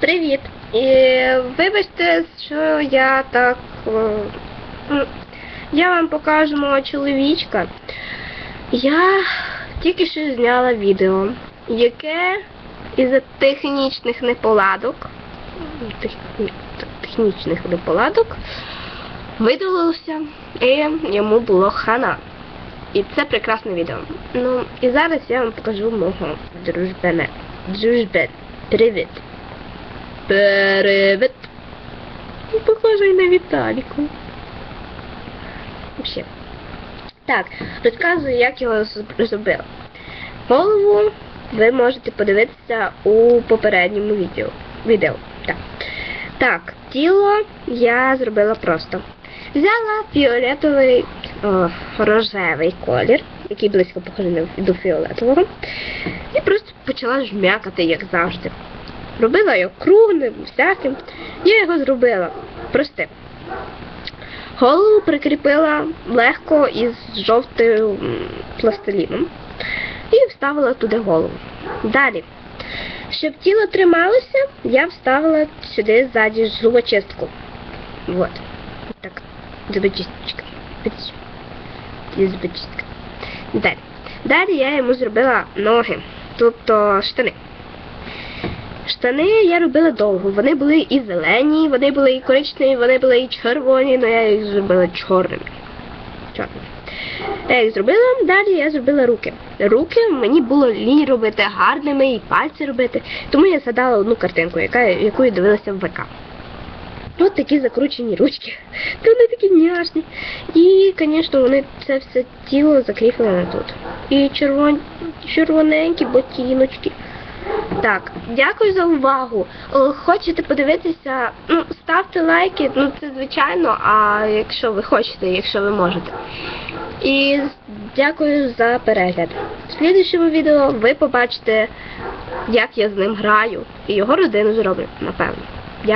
Привіт. І вибачте, що я так. Я вам покажу мого чоловічка. Я тільки що зняла відео, яке із-за технічних неполадок, тех, технічних неполадок видалилося, і йому було хана. І це прекрасне відео. Ну, і зараз я вам покажу мого дружбена. Дружбен. Привіт. Привіт. Ну, Похожий на Віталіку. Вообще. Так, розказую, як його зробила. Голову ви можете подивитися у попередньому відео. відео. Так. так, тіло я зробила просто. Взяла фіолетовий о, рожевий колір, який близько похожий до фіолетового, і просто почала жмякати, як завжди. Робила його круглим, всяким. Я його зробила простим. Голову прикріпила легко із жовтим пластиліном і вставила туди голову. Далі. Щоб тіло трималося, я вставила сюди ззаді зубочистку. Вот. Так, зубочисточка. Зубочистка. Далі. Далі я йому зробила ноги, тобто штани. Штани я робила довго. Вони були і зелені, вони були і коричневі, вони були і червоні, але я їх зробила чорними. Чорними. Я їх зробила, далі я зробила руки. Руки мені було лінь робити гарними і пальці робити, тому я задала одну картинку, яка, яку я дивилася в ВК. Ось такі закручені ручки. Та вони такі няшні. І, звісно, вони це все тіло закріпили тут. І червон... червоненькі ботиночки. Так, дякую за увагу. Е, Хочете подивитися, ну, ставте лайки, ну це звичайно, а якщо ви хочете, якщо ви можете. І дякую за перегляд. В слідчому відео ви побачите, як я з ним граю, і його родину зроблю, напевно.